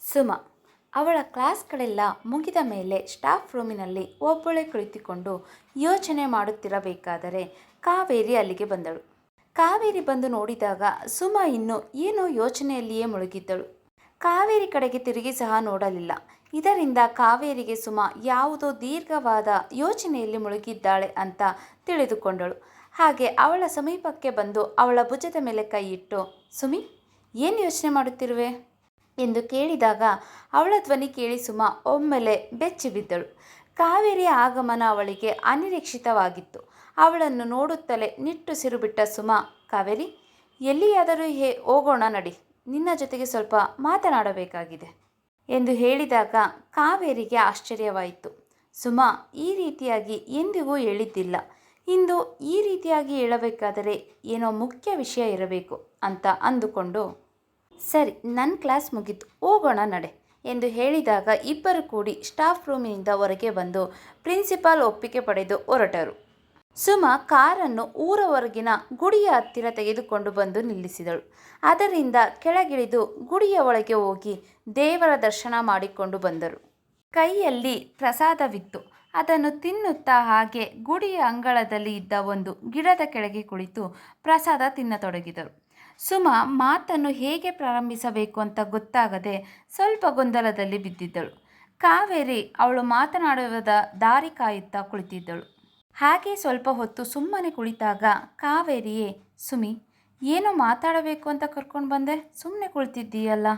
ಸುಮ. ಅವಳ ಕ್ಲಾಸ್ಗಳೆಲ್ಲ ಮುಗಿದ ಮೇಲೆ ಸ್ಟಾಫ್ ರೂಮಿನಲ್ಲಿ ಒಬ್ಬಳೇ ಕುಳಿತುಕೊಂಡು ಯೋಚನೆ ಮಾಡುತ್ತಿರಬೇಕಾದರೆ ಕಾವೇರಿ ಅಲ್ಲಿಗೆ ಬಂದಳು. ಕಾವೇರಿ ಬಂದು ನೋಡಿದಾಗ ಸುಮ ಇನ್ನು ಏನೋ ಯೋಚನೆಯಲ್ಲಿಯೇ ಮುಳುಗಿದ್ದಳು. ಕಾವೇರಿ ಕಡೆಗೆ ತಿರುಗಿ ಸಹ ನೋಡಲಿಲ್ಲ. ಇದರಿಂದ ಕಾವೇರಿಗೆ ಸುಮ ಯಾವುದೋ ದೀರ್ಘವಾದ ಯೋಚನೆಯಲ್ಲಿ ಮುಳುಗಿದ್ದಾಳೆ ಅಂತ ತಿಳಿದುಕೊಂಡಳು. ಹಾಗೆ ಅವಳ ಸಮೀಪಕ್ಕೆ ಬಂದು ಅವಳ ಭುಜದ ಮೇಲೆ ಕೈ ಇಟ್ಟು, ಸುಮಿ, ಏನು ಯೋಚನೆ ಮಾಡುತ್ತಿರುವೆ? ಎಂದು ಕೇಳಿದಾಗ ಅವಳ ಧ್ವನಿ ಕೇಳಿ ಸುಮ ಒಮ್ಮೆಲೆ ಬೆಚ್ಚಿ ಬಿದ್ದಳು. ಕಾವೇರಿಯ ಆಗಮನ ಅವಳಿಗೆ ಅನಿರೀಕ್ಷಿತವಾಗಿತ್ತು. ಅವಳನ್ನು ನೋಡುತ್ತಲೇ ನಿಟ್ಟುಸಿರು ಬಿಟ್ಟ ಸುಮ, ಕಾವೇರಿ, ಎಲ್ಲಿಯಾದರೂ ಹೇ, ಹೋಗೋಣ ನಡಿ. ನಿನ್ನ ಜೊತೆಗೆ ಸ್ವಲ್ಪ ಮಾತನಾಡಬೇಕಾಗಿದೆ ಎಂದು ಹೇಳಿದಾಗ ಕಾವೇರಿಗೆ ಆಶ್ಚರ್ಯವಾಯಿತು. ಸುಮ, ಈ ರೀತಿಯಾಗಿ ಎಂದಿಗೂ ಹೇಳಿದ್ದಿಲ್ಲ. ಇಂದು ಈ ರೀತಿಯಾಗಿ ಹೇಳಬೇಕಾದರೆ ಏನೋ ಮುಖ್ಯ ವಿಷಯ ಇರಬೇಕು ಅಂತ ಅಂದುಕೊಂಡು ಸರಿ ನನ್ನ ಕ್ಲಾಸ್ ಮುಗೀತು, ಹೋಗೋಣ ನಡೆ ಎಂದು ಹೇಳಿದಾಗ ಇಬ್ಬರು ಕೂಡಿ ಸ್ಟಾಫ್ ರೂಮಿನಿಂದ ಹೊರಗೆ ಬಂದು ಪ್ರಿನ್ಸಿಪಾಲ್ ಒಪ್ಪಿಗೆ ಪಡೆದು ಹೊರಟರು. ಸುಮ ಕಾರನ್ನು ಊರ ಹೊರಗಿನ ಗುಡಿಯ ಹತ್ತಿರ ತೆಗೆದುಕೊಂಡು ಬಂದು ನಿಲ್ಲಿಸಿದಳು. ಅದರಿಂದ ಕೆಳಗಿಳಿದು ಗುಡಿಯ ಒಳಗೆ ಹೋಗಿ ದೇವರ ದರ್ಶನ ಮಾಡಿಕೊಂಡು ಬಂದರು. ಕೈಯಲ್ಲಿ ಪ್ರಸಾದವಿತ್ತು. ಅದನ್ನು ತಿನ್ನುತ್ತಾ ಹಾಗೆ ಗುಡಿಯ ಅಂಗಳದಲ್ಲಿ ಇದ್ದ ಒಂದು ಗಿಡದ ಕೆಳಗೆ ಕುಳಿತು ಪ್ರಸಾದ ತಿನ್ನತೊಡಗಿದರು. ಸುಮ ಮಾತನ್ನು ಹೇಗೆ ಪ್ರಾರಂಭಿಸಬೇಕು ಅಂತ ಗೊತ್ತಾಗದೆ ಸ್ವಲ್ಪ ಗೊಂದಲದಲ್ಲಿ ಬಿದ್ದಿದ್ದಳು. ಕಾವೇರಿ ಅವಳು ಮಾತನಾಡುವುದ ದಾರಿ ಕಾಯುತ್ತಾ ಕುಳಿತಿದ್ದಳು. ಹಾಗೆ ಸ್ವಲ್ಪ ಹೊತ್ತು ಸುಮ್ಮನೆ ಕುಳಿತಾಗ ಕಾವೇರಿಯೇ, ಸುಮಿ, ಏನು ಮಾತಾಡಬೇಕು ಅಂತ ಕರ್ಕೊಂಡು ಬಂದೆ? ಸುಮ್ಮನೆ ಕುಳಿತಿದ್ದೀಯಲ್ಲ?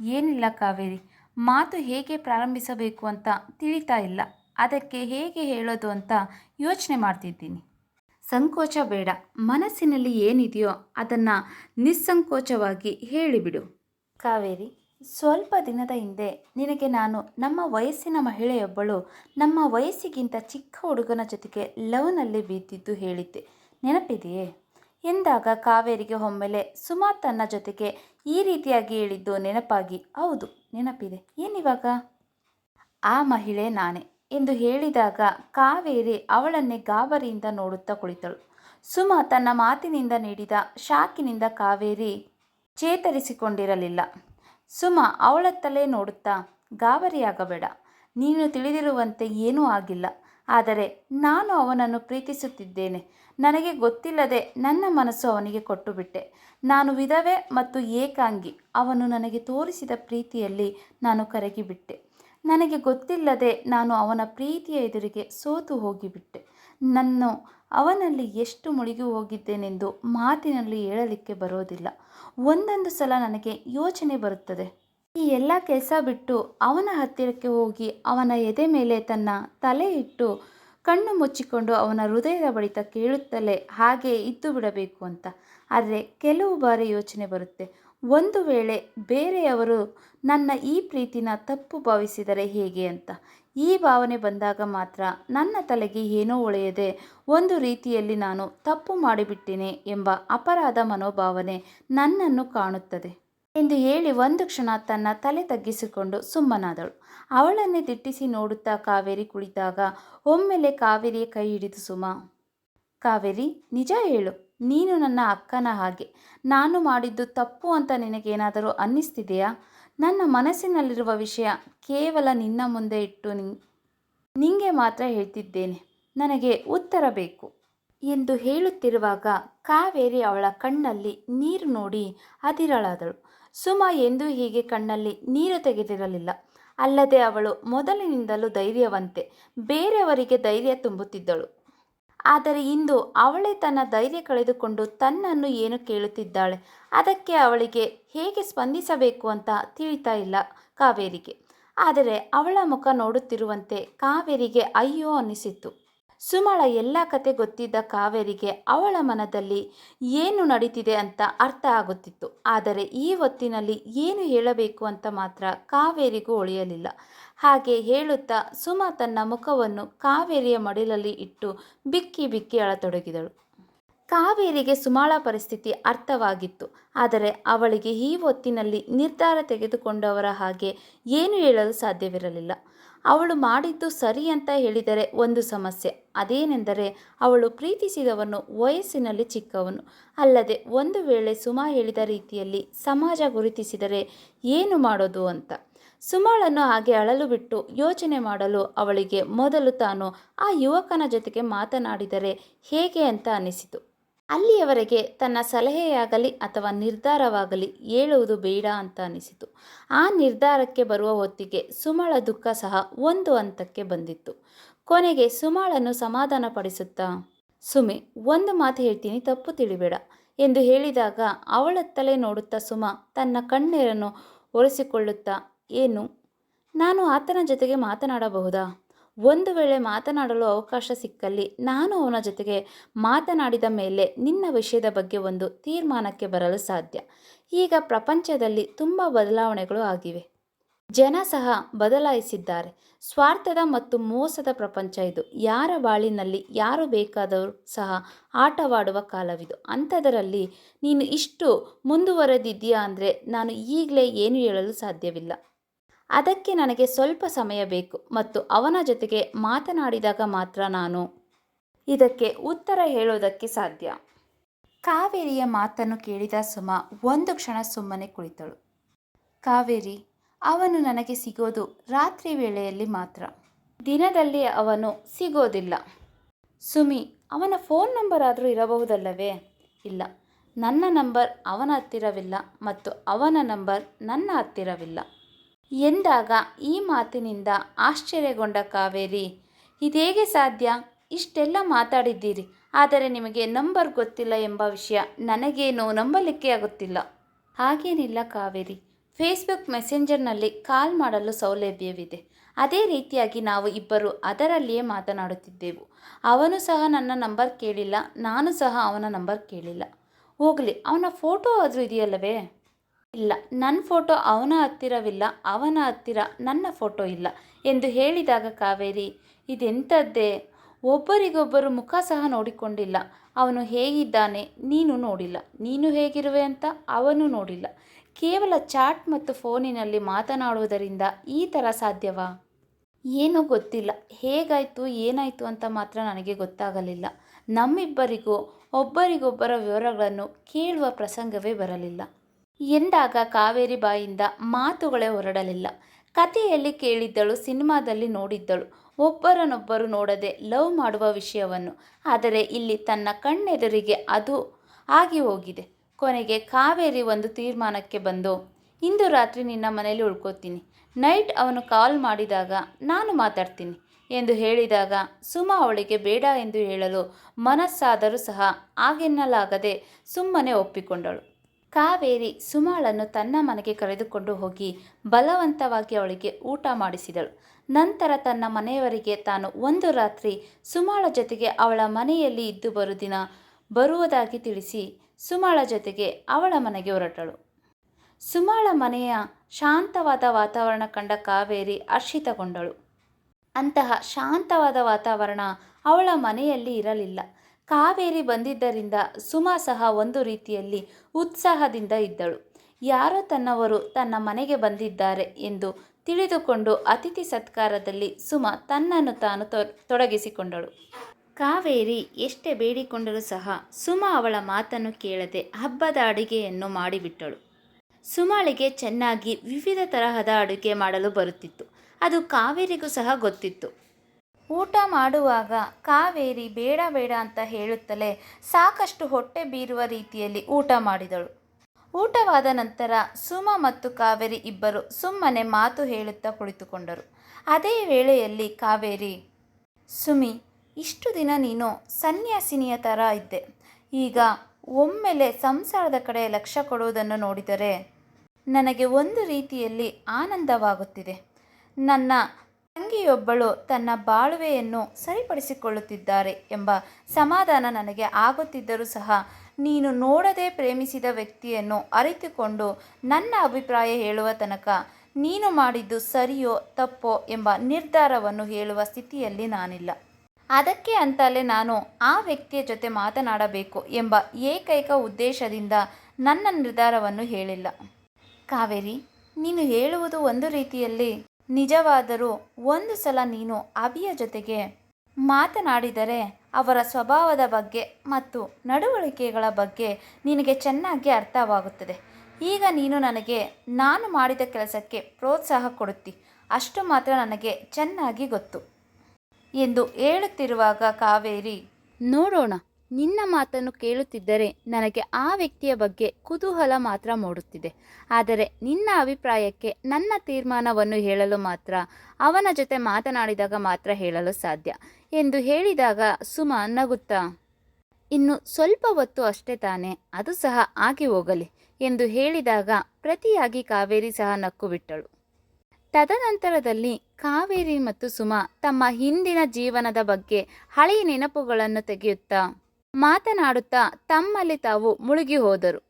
ಏನಿಲ್ಲ ಕಾವೇರಿ, ಮಾತು ಹೇಗೆ ಪ್ರಾರಂಭಿಸಬೇಕು ಅಂತ ತಿಳಿತಾ ಇಲ್ಲ. ಅದಕ್ಕೆ ಹೇಗೆ ಹೇಳೋದು ಅಂತ ಯೋಚನೆ ಮಾಡ್ತಿದ್ದೀನಿ. ಸಂಕೋಚ ಬೇಡ. ಮನಸ್ಸಿನಲ್ಲಿ ಏನಿದೆಯೋ ಅದನ್ನು ನಿಸ್ಸಂಕೋಚವಾಗಿ ಹೇಳಿಬಿಡು. ಕಾವೇರಿ, ಸ್ವಲ್ಪ ದಿನದ ಹಿಂದೆ ನಿನಗೆ ನಾನು ನಮ್ಮ ವಯಸ್ಸಿನ ಮಹಿಳೆಯೊಬ್ಬಳು. ನಮ್ಮ ವಯಸ್ಸಿಗಿಂತ ಚಿಕ್ಕ ಹುಡುಗನ ಜೊತೆಗೆ ಲವ್ನಲ್ಲಿ ಬಿದ್ದಿದ್ದು ಹೇಳಿದ್ದೆ. ನೆನಪಿದೆಯೇ? ಎಂದಾಗ ಕಾವೇರಿಗೆ ಒಮ್ಮೆಲೆ ಸುಮಾ ತನ್ನ ಜೊತೆಗೆ ಈ ರೀತಿಯಾಗಿ ಹೇಳಿದ್ದು ನೆನಪಾಗಿ. ಹೌದು, ನೆನಪಿದೆ. ಏನಿವಾಗ? ಆ ಮಹಿಳೆ ನಾನೇ. ಎಂದು ಹೇಳಿದಾಗ ಕಾವೇರಿ ಅವಳನ್ನೇ ಗಾಬರಿಯಿಂದ ನೋಡುತ್ತಾ ಕುಳಿತಳು. ಸುಮ ತನ್ನ ಮಾತಿನಿಂದ ನೀಡಿದ ಶಾಕಿನಿಂದ ಕಾವೇರಿ ಚೇತರಿಸಿಕೊಂಡಿರಲಿಲ್ಲ. ಸುಮ ಅವಳತ್ತಲೇ ನೋಡುತ್ತಾ, ಗಾಬರಿಯಾಗಬೇಡ. ನೀನು ತಿಳಿದಿರುವಂತೆ ಏನೂ ಆಗಿಲ್ಲ. ಆದರೆ ನಾನು ಅವನನ್ನು ಪ್ರೀತಿಸುತ್ತಿದ್ದೇನೆ. ನನಗೆ ಗೊತ್ತಿಲ್ಲದೆ ನನ್ನ ಮನಸ್ಸು ಅವನಿಗೆ ಕೊಟ್ಟುಬಿಟ್ಟೆ. ನಾನು ವಿಧವೆ ಮತ್ತು ಏಕಾಂಗಿ. ಅವನು ನನಗೆ ತೋರಿಸಿದ ಪ್ರೀತಿಯಲ್ಲಿ ನಾನು ಕರಗಿಬಿಟ್ಟೆ. ನನಗೆ ಗೊತ್ತಿಲ್ಲದೆ ನಾನು ಅವನ ಪ್ರೀತಿಯ ಎದುರಿಗೆ ಸೋತು ಹೋಗಿಬಿಟ್ಟೆ. ನನ್ನ, ಅವನಲ್ಲಿ ಎಷ್ಟು ಮುಳುಗಿ ಹೋಗಿದ್ದೇನೆಂದು ಮಾತಿನಲ್ಲಿ ಹೇಳಲಿಕ್ಕೆ ಬರೋದಿಲ್ಲ. ಒಂದೊಂದು ಸಲ ನನಗೆ ಯೋಚನೆ ಬರುತ್ತದೆ. ಈ ಎಲ್ಲ ಕೆಲಸ ಬಿಟ್ಟು ಅವನ ಹತ್ತಿರಕ್ಕೆ ಹೋಗಿ ಅವನ ಎದೆ ಮೇಲೆ ತನ್ನ ತಲೆ ಇಟ್ಟು ಕಣ್ಣು ಮುಚ್ಚಿಕೊಂಡು ಅವನ ಹೃದಯದ ಬಡಿತ ಕೇಳುತ್ತಲೇ ಹಾಗೆ ಇದ್ದು ಬಿಡಬೇಕು ಅಂತ. ಆದರೆ ಕೆಲವು ಬಾರಿ ಯೋಚನೆ ಬರುತ್ತೆ. ಒಂದು ವೇಳೆ ಬೇರೆಯವರು ನನ್ನ ಈ ಪ್ರೀತಿನ ತಪ್ಪು ಭಾವಿಸಿದರೆ ಹೇಗೆ ಅಂತ. ಈ ಭಾವನೆ ಬಂದಾಗ ಮಾತ್ರ ನನ್ನ ತಲೆಗೆ ಏನೋ ಒಳೆಯದೆ ಒಂದು ರೀತಿಯಲ್ಲಿ ನಾನು ತಪ್ಪು ಮಾಡಿಬಿಟ್ಟೇನೆ ಎಂಬ ಅಪರಾಧ ಮನೋಭಾವನೆ ನನ್ನನ್ನು ಕಾಣುತ್ತದೆ ಎಂದು ಹೇಳಿ ಒಂದು ಕ್ಷಣ ತನ್ನ ತಲೆ ತಗ್ಗಿಸಿಕೊಂಡು ಸುಮ್ಮನಾದಳು. ಅವಳನ್ನೇ ದಿಟ್ಟಿಸಿ ನೋಡುತ್ತಾ ಕಾವೇರಿ ಕುಳಿತಾಗ ಒಮ್ಮೆಲೆ ಕಾವೇರಿಯ ಕೈ ಹಿಡಿದು, ಸುಮ, ಕಾವೇರಿ, ನಿಜ ಹೇಳು. ನೀನು ನನ್ನ ಅಕ್ಕನ ಹಾಗೆ. ನಾನು ಮಾಡಿದ್ದು ತಪ್ಪು ಅಂತ ನಿನಗೇನಾದರೂ ಅನ್ನಿಸ್ತಿದೆಯಾ? ನನ್ನ ಮನಸ್ಸಿನಲ್ಲಿರುವ ವಿಷಯ ಕೇವಲ ನಿನ್ನ ಮುಂದೆ ಇಟ್ಟು ನಿಂಗೆ ಮಾತ್ರ ಹೇಳ್ತಿದ್ದೇನೆ. ನನಗೆ ಉತ್ತರ ಬೇಕು. ಎಂದು ಹೇಳುತ್ತಿರುವಾಗ ಕಾವೇರಿ ಅವಳ ಕಣ್ಣಲ್ಲಿ ನೀರು ನೋಡಿ ಅದಿರಳಾದಳು. ಸುಮ ಎಂದು ಹೀಗೆ ಕಣ್ಣಲ್ಲಿ ನೀರು ತೆಗೆದಿರಲಿಲ್ಲ. ಅಲ್ಲದೆ ಅವಳು ಮೊದಲಿನಿಂದಲೂ ಧೈರ್ಯವಂತೆ, ಬೇರೆಯವರಿಗೆ ಧೈರ್ಯ ತುಂಬುತ್ತಿದ್ದಳು. ಆದರೆ ಇಂದು ಅವಳೇ ತನ್ನ ಧೈರ್ಯ ಕಳೆದುಕೊಂಡು ತನ್ನನ್ನು ಏನು ಕೇಳುತ್ತಿದ್ದಾಳೆ? ಅದಕ್ಕೆ ಅವಳಿಗೆ ಹೇಗೆ ಸ್ಪಂದಿಸಬೇಕು ಅಂತ ತಿಳಿತಾ ಇಲ್ಲ ಕಾವೇರಿಗೆ. ಆದರೆ ಅವಳ ಮುಖ ನೋಡುತ್ತಿರುವಂತೆ ಕಾವೇರಿಗೆ ಅಯ್ಯೋ ಅನ್ನಿಸಿತ್ತು. ಸುಮಳ ಎಲ್ಲ ಕತೆ ಗೊತ್ತಿದ್ದ ಕಾವೇರಿಗೆ ಅವಳ ಮನದಲ್ಲಿ ಏನು ನಡೀತಿದೆ ಅಂತ ಅರ್ಥ ಆಗುತ್ತಿತ್ತು. ಆದರೆ ಈ ಹೊತ್ತಿನಲ್ಲಿ ಏನು ಹೇಳಬೇಕು ಅಂತ ಮಾತ್ರ ಕಾವೇರಿಗೂ ಉಳಿಯಲಿಲ್ಲ. ಹಾಗೆ ಹೇಳುತ್ತಾ ಸುಮ ತನ್ನ ಮುಖವನ್ನು ಕಾವೇರಿಯ ಮಡಿಲಲ್ಲಿ ಇಟ್ಟು ಬಿಕ್ಕಿ ಬಿಕ್ಕಿ ಅಳತೊಡಗಿದಳು. ಕಾವೇರಿಗೆ ಸುಮಾಳ ಪರಿಸ್ಥಿತಿ ಅರ್ಥವಾಗಿತ್ತು. ಆದರೆ ಅವಳಿಗೆ ಈ ಹೊತ್ತಿನಲ್ಲಿ ನಿರ್ಧಾರ ತೆಗೆದುಕೊಂಡವರ ಹಾಗೆ ಏನು ಹೇಳಲು ಸಾಧ್ಯವಿರಲಿಲ್ಲ. ಅವಳು ಮಾಡಿದ್ದು ಸರಿ ಅಂತ ಹೇಳಿದರೆ ಒಂದು ಸಮಸ್ಯೆ. ಅದೇನೆಂದರೆ ಅವಳು ಪ್ರೀತಿಸಿದವನು ವಯಸ್ಸಿನಲ್ಲಿ ಚಿಕ್ಕವನು. ಅಲ್ಲದೆ ಒಂದು ವೇಳೆ ಸುಮಾ ಹೇಳಿದ ರೀತಿಯಲ್ಲಿ ಸಮಾಜ ಗುರುತಿಸಿದರೆ ಏನು ಮಾಡೋದು ಅಂತ. ಸುಮಾಳನ್ನು ಹಾಗೆ ಅಳಲು ಬಿಟ್ಟು ಯೋಚನೆ ಮಾಡಲು ಅವಳಿಗೆ ಮೊದಲು ತಾನು ಆ ಯುವಕನ ಜೊತೆಗೆ ಮಾತನಾಡಿದರೆ ಹೇಗೆ ಅಂತ ಅನಿಸಿತು. ಅಲ್ಲಿಯವರೆಗೆ ತನ್ನ ಸಲಹೆಯಾಗಲಿ ಅಥವಾ ನಿರ್ಧಾರವಾಗಲಿ ಹೇಳುವುದು ಬೇಡ ಅಂತ ಅನಿಸಿತು. ಆ ನಿರ್ಧಾರಕ್ಕೆ ಬರುವ ಹೊತ್ತಿಗೆ ಸುಮಳ ದುಃಖ ಸಹ ಒಂದು ಹಂತಕ್ಕೆ ಬಂದಿತ್ತು. ಕೊನೆಗೆ ಸುಮಾಳನ್ನು ಸಮಾಧಾನಪಡಿಸುತ್ತಾ, ಸುಮೆ, ಒಂದು ಮಾತು ಹೇಳ್ತೀನಿ, ತಪ್ಪು ತಿಳಿಬೇಡ ಎಂದು ಹೇಳಿದಾಗ ಅವಳತ್ತಲೇ ನೋಡುತ್ತಾ ಸುಮ ತನ್ನ ಕಣ್ಣೀರನ್ನು ಒರೆಸಿಕೊಳ್ಳುತ್ತಾ ಏನು? ನಾನು ಆತನ ಜೊತೆಗೆ ಮಾತನಾಡಬಹುದಾ? ಒಂದು ವೇಳೆ ಮಾತನಾಡಲು ಅವಕಾಶ ಸಿಕ್ಕಲ್ಲಿ ನಾನು ಅವನ ಜೊತೆಗೆ ಮಾತನಾಡಿದ ಮೇಲೆ ನಿನ್ನ ವಿಷಯದ ಬಗ್ಗೆ ಒಂದು ತೀರ್ಮಾನಕ್ಕೆ ಬರಲು ಸಾಧ್ಯ. ಈಗ ಪ್ರಪಂಚದಲ್ಲಿ ತುಂಬ ಬದಲಾವಣೆಗಳು ಆಗಿವೆ. ಜನ ಸಹ ಬದಲಾಯಿಸಿದ್ದಾರೆ. ಸ್ವಾರ್ಥದ ಮತ್ತು ಮೋಸದ ಪ್ರಪಂಚ ಇದು. ಯಾರ ಬಾಳಿನಲ್ಲಿ ಯಾರು ಬೇಕಾದವರು ಸಹ ಆಟವಾಡುವ ಕಾಲವಿದು. ಅಂಥದರಲ್ಲಿ ನೀನು ಇಷ್ಟು ಮುಂದುವರೆದಿದ್ದೀಯಾ ಅಂದರೆ ನಾನು ಈಗಲೇ ಏನು ಹೇಳಲು ಸಾಧ್ಯವಿಲ್ಲ. ಅದಕ್ಕೆ ನನಗೆ ಸ್ವಲ್ಪ ಸಮಯ ಬೇಕು ಮತ್ತು ಅವನ ಜೊತೆಗೆ ಮಾತನಾಡಿದಾಗ ಮಾತ್ರ ನಾನು ಇದಕ್ಕೆ ಉತ್ತರ ಹೇಳೋದಕ್ಕೆ ಸಾಧ್ಯ. ಕಾವೇರಿಯ ಮಾತನ್ನು ಕೇಳಿದ ಸುಮ ಒಂದು ಕ್ಷಣ ಸುಮ್ಮನೆ ಕುಳಿತಳು. ಕಾವೇರಿ, ಅವನು ನನಗೆ ಸಿಗೋದು ರಾತ್ರಿ ವೇಳೆಯಲ್ಲಿ ಮಾತ್ರ. ದಿನದಲ್ಲಿ ಅವನು ಸಿಗೋದಿಲ್ಲ. ಸುಮಿ, ಅವನ ಫೋನ್ ನಂಬರ್ ಆದರೂ ಇರಬಹುದಲ್ಲವೇ? ಇಲ್ಲ. ನನ್ನ ನಂಬರ್ ಅವನ ಹತ್ತಿರವಿಲ್ಲ ಮತ್ತು ಅವನ ನಂಬರ್ ನನ್ನ ಹತ್ತಿರವಿಲ್ಲ. ಎಂದಾಗ ಈ ಮಾತಿನಿಂದ ಆಶ್ಚರ್ಯಗೊಂಡ ಕಾವೇರಿ, ಇದೇಗೆ ಸಾಧ್ಯ? ಇಷ್ಟೆಲ್ಲ ಮಾತಾಡಿದ್ದೀರಿ. ಆದರೆ ನಿಮಗೆ ನಂಬರ್ ಗೊತ್ತಿಲ್ಲ ಎಂಬ ವಿಷಯ ನನಗೇನು ನಂಬಲಿಕ್ಕೆ ಆಗುತ್ತಿಲ್ಲ. ಹಾಗೇನಿಲ್ಲ ಕಾವೇರಿ. ಫೇಸ್ಬುಕ್ ಮೆಸೆಂಜರ್ನಲ್ಲಿ ಕಾಲ್ ಮಾಡಲು ಸೌಲಭ್ಯವಿದೆ. ಅದೇ ರೀತಿಯಾಗಿ ನಾವು ಇಬ್ಬರು ಅದರಲ್ಲಿಯೇ ಮಾತನಾಡುತ್ತಿದ್ದೆವು. ಅವನು ಸಹ ನನ್ನ ನಂಬರ್ ಕೇಳಿಲ್ಲ, ನಾನು ಸಹ ಅವನ ನಂಬರ್ ಕೇಳಿಲ್ಲ. ಹೋಗಲಿ, ಅವನ ಫೋಟೋ ಆದರೂ ಇದೆಯಲ್ಲವೇ? ಇಲ್ಲ. ನನ್ನ ಫೋಟೋ ಅವನ ಹತ್ತಿರವಿಲ್ಲ, ಅವನ ಹತ್ತಿರ ನನ್ನ ಫೋಟೋ ಇಲ್ಲ ಎಂದು ಹೇಳಿದಾಗ ಕಾವೇರಿ, ಇದೆಂಥದ್ದೇ? ಒಬ್ಬರಿಗೊಬ್ಬರು ಮುಖ ಸಹ ನೋಡಿಕೊಂಡಿಲ್ಲ. ಅವನು ಹೇಗಿದ್ದಾನೆ ನೀನು ನೋಡಿಲ್ಲ. ನೀನು ಹೇಗಿರುವೆ ಅಂತ ಅವನು ನೋಡಿಲ್ಲ. ಕೇವಲ ಚಾಟ್ ಮತ್ತು ಫೋನಿನಲ್ಲಿ ಮಾತನಾಡುವುದರಿಂದ ಈ ಥರ ಸಾಧ್ಯವಾ? ಏನೂ ಗೊತ್ತಿಲ್ಲ. ಹೇಗಾಯಿತು, ಏನಾಯಿತು ಅಂತ ಮಾತ್ರ ನನಗೆ ಗೊತ್ತಾಗಲಿಲ್ಲ. ನಮ್ಮಿಬ್ಬರಿಗೂ ಒಬ್ಬರಿಗೊಬ್ಬರ ವಿವರಗಳನ್ನು ಕೇಳುವ ಪ್ರಸಂಗವೇ ಬರಲಿಲ್ಲ. ಎಂದಾಗ ಕಾವೇರಿ ಬಾಯಿಂದ ಮಾತುಗಳೇ ಹೊರಡಲಿಲ್ಲ. ಕಥೆಯಲ್ಲಿ ಕೇಳಿದ್ದಳು, ಸಿನಿಮಾದಲ್ಲಿ ನೋಡಿದ್ದಳು. ಒಬ್ಬರನ್ನೊಬ್ಬರು ನೋಡದೆ ಲವ್ ಮಾಡುವ ವಿಷಯವನ್ನು. ಆದರೆ ಇಲ್ಲಿ ತನ್ನ ಕಣ್ಣೆದುರಿಗೆ ಅದು ಆಗಿ ಹೋಗಿದೆ. ಕೊನೆಗೆ ಕಾವೇರಿ ಒಂದು ತೀರ್ಮಾನಕ್ಕೆ ಬಂದು, ಇಂದು ರಾತ್ರಿ ನಿನ್ನ ಮನೆಯಲ್ಲಿ ಉಳ್ಕೋತೀನಿ. ನೈಟ್ ಅವನು ಕಾಲ್ ಮಾಡಿದಾಗ ನಾನು ಮಾತಾಡ್ತೀನಿ ಎಂದು ಹೇಳಿದಾಗ ಸುಮ ಅವಳಿಗೆ ಬೇಡ ಎಂದು ಹೇಳಲು ಮನಸ್ಸಾದರೂ ಸಹ ಆಗೆನ್ನಲಾಗದೆ ಸುಮ್ಮನೆ ಒಪ್ಪಿಕೊಂಡಳು. ಕಾವೇರಿ ಸುಮಾಳನ್ನು ತನ್ನ ಮನೆಗೆ ಕರೆದುಕೊಂಡು ಹೋಗಿ ಬಲವಂತವಾಗಿ ಅವಳಿಗೆ ಊಟ ಮಾಡಿಸಿದಳು. ನಂತರ ತನ್ನ ಮನೆಯವರಿಗೆ ತಾನು ಒಂದು ರಾತ್ರಿ ಸುಮಾಳ ಜೊತೆಗೆ ಅವಳ ಮನೆಯಲ್ಲಿ ಇದ್ದು ಬರು ದಿನ ಬರುವುದಾಗಿ ತಿಳಿಸಿ ಸುಮಾಳ ಜೊತೆಗೆ ಅವಳ ಮನೆಗೆ ಹೊರಟಳು. ಸುಮಾಳ ಮನೆಯ ಶಾಂತವಾದ ವಾತಾವರಣ ಕಂಡ ಕಾವೇರಿ ಹರ್ಷಿತಗೊಂಡಳು. ಅಂತಹ ಶಾಂತವಾದ ವಾತಾವರಣ ಅವಳ ಮನೆಯಲ್ಲಿ ಇರಲಿಲ್ಲ. ಕಾವೇರಿ ಬಂದಿದ್ದರಿಂದ ಸುಮಾ ಸಹ ಒಂದು ರೀತಿಯಲ್ಲಿ ಉತ್ಸಾಹದಿಂದ ಇದ್ದಳು. ಯಾರೋ ತನ್ನವರು ತನ್ನ ಮನೆಗೆ ಬಂದಿದ್ದಾರೆ ಎಂದು ತಿಳಿದುಕೊಂಡು ಅತಿಥಿ ಸತ್ಕಾರದಲ್ಲಿ ಸುಮ ತನ್ನನ್ನು ತಾನು ತೊಡಗಿಸಿಕೊಂಡಳು. ಕಾವೇರಿ ಎಷ್ಟೇ ಬೇಡಿಕೊಂಡರೂ ಸಹ ಸುಮ ಅವಳ ಮಾತನ್ನು ಕೇಳದೆ ಹಬ್ಬದ ಅಡುಗೆಯನ್ನು ಮಾಡಿಬಿಟ್ಟಳು. ಸುಮಾಳಿಗೆ ಚೆನ್ನಾಗಿ ವಿವಿಧ ತರಹದ ಅಡುಗೆ ಮಾಡಲು ಬರುತ್ತಿತ್ತು. ಅದು ಕಾವೇರಿಗೂ ಸಹ ಗೊತ್ತಿತ್ತು. ಊಟ ಮಾಡುವಾಗ ಕಾವೇರಿ ಬೇಡ ಬೇಡ ಅಂತ ಹೇಳುತ್ತಲೇ ಸಾಕಷ್ಟು ಹೊಟ್ಟೆ ಬೀರುವ ರೀತಿಯಲ್ಲಿ ಊಟ ಮಾಡಿದಳು. ಊಟವಾದ ನಂತರ ಸುಮ ಮತ್ತು ಕಾವೇರಿ ಇಬ್ಬರು ಸುಮ್ಮನೆ ಮಾತು ಹೇಳುತ್ತಾ ಕುಳಿತುಕೊಂಡರು. ಅದೇ ವೇಳೆಯಲ್ಲಿ ಕಾವೇರಿ, ಸುಮಿ, ಇಷ್ಟು ದಿನ ನೀನು ಸನ್ಯಾಸಿನಿಯ ಥರ ಇದ್ದೆ. ಈಗ ಒಮ್ಮೆಲೆ ಸಂಸಾರದ ಕಡೆ ಲಕ್ಷ್ಯ ಕೊಡುವುದನ್ನು ನೋಡಿದರೆ ನನಗೆ ಒಂದು ರೀತಿಯಲ್ಲಿ ಆನಂದವಾಗುತ್ತಿದೆ. ನನ್ನ ತಂಗಿಯೊಬ್ಬಳು ತನ್ನ ಬಾಳುವೆಯನ್ನು ಸರಿಪಡಿಸಿಕೊಳ್ಳುತ್ತಿದ್ದಾರೆ ಎಂಬ ಸಮಾಧಾನ ನನಗೆ ಆಗುತ್ತಿದ್ದರೂ ಸಹ ನೀನು ನೋಡದೆ ಪ್ರೇಮಿಸಿದ ವ್ಯಕ್ತಿಯನ್ನು ಅರಿತುಕೊಂಡು ನನ್ನ ಅಭಿಪ್ರಾಯ ಹೇಳುವ ತನಕ ನೀನು ಮಾಡಿದ್ದು ಸರಿಯೋ ತಪ್ಪೋ ಎಂಬ ನಿರ್ಧಾರವನ್ನು ಹೇಳುವ ಸ್ಥಿತಿಯಲ್ಲಿ ನಾನಿಲ್ಲ. ಅದಕ್ಕೆ ಅಂತಲೇ ನಾನು ಆ ವ್ಯಕ್ತಿಯ ಜೊತೆ ಮಾತನಾಡಬೇಕು ಎಂಬ ಏಕೈಕ ಉದ್ದೇಶದಿಂದ ನನ್ನ ನಿರ್ಧಾರವನ್ನು ಹೇಳಿಲ್ಲ. ಕಾವೇರಿ, ನೀನು ಹೇಳುವುದು ಒಂದು ರೀತಿಯಲ್ಲಿ ನಿಜವಾದರೂ ಒಂದು ಸಲ ನೀನು ಅಭಿಯ ಜೊತೆಗೆ ಮಾತನಾಡಿದರೆ ಅವರ ಸ್ವಭಾವದ ಬಗ್ಗೆ ಮತ್ತು ನಡವಳಿಕೆಗಳ ಬಗ್ಗೆ ನಿನಗೆ ಚೆನ್ನಾಗಿ ಅರ್ಥವಾಗುತ್ತದೆ. ಈಗ ನೀನು ನನಗೆ ನಾನು ಮಾಡಿದ ಕೆಲಸಕ್ಕೆ ಪ್ರೋತ್ಸಾಹ ಕೊಡುತ್ತಿ. ಅಷ್ಟು ಮಾತ್ರ ನನಗೆ ಚೆನ್ನಾಗಿ ಗೊತ್ತು. ಎಂದು ಹೇಳುತ್ತಿರುವಾಗ ಕಾವೇರಿ, ನೋಡೋಣ. ನಿನ್ನ ಮಾತನ್ನು ಕೇಳುತ್ತಿದ್ದರೆ ನನಗೆ ಆ ವ್ಯಕ್ತಿಯ ಬಗ್ಗೆ ಕುತೂಹಲ ಮಾತ್ರ ಮೂಡುತ್ತಿದೆ. ಆದರೆ ನಿನ್ನ ಅಭಿಪ್ರಾಯಕ್ಕೆ ನನ್ನ ತೀರ್ಮಾನವನ್ನು ಹೇಳಲು ಮಾತ್ರ, ಅವನ ಜೊತೆ ಮಾತನಾಡಿದಾಗ ಮಾತ್ರ ಹೇಳಲು ಸಾಧ್ಯ ಎಂದು ಹೇಳಿದಾಗ ಸುಮ ನಗುತ್ತಾ, ಇನ್ನು ಸ್ವಲ್ಪ ಹೊತ್ತು ಅಷ್ಟೇ ತಾನೆ, ಅದು ಸಹ ಆಗಿ ಹೋಗಲಿ ಎಂದು ಹೇಳಿದಾಗ ಪ್ರತಿಯಾಗಿ ಕಾವೇರಿ ಸಹ ನಕ್ಕು ಬಿಟ್ಟಳು ತದನಂತರದಲ್ಲಿ ಕಾವೇರಿ ಮತ್ತು ಸುಮ ತಮ್ಮ ಹಿಂದಿನ ಜೀವನದ ಬಗ್ಗೆ ಹಳೆಯ ನೆನಪುಗಳನ್ನು ತೆಗೆಯುತ್ತಾ ಮಾತನಾಡುತ್ತಾ ತಮ್ಮಲ್ಲಿ ತಾವು ಮುಳುಗಿ ಹೋದರು.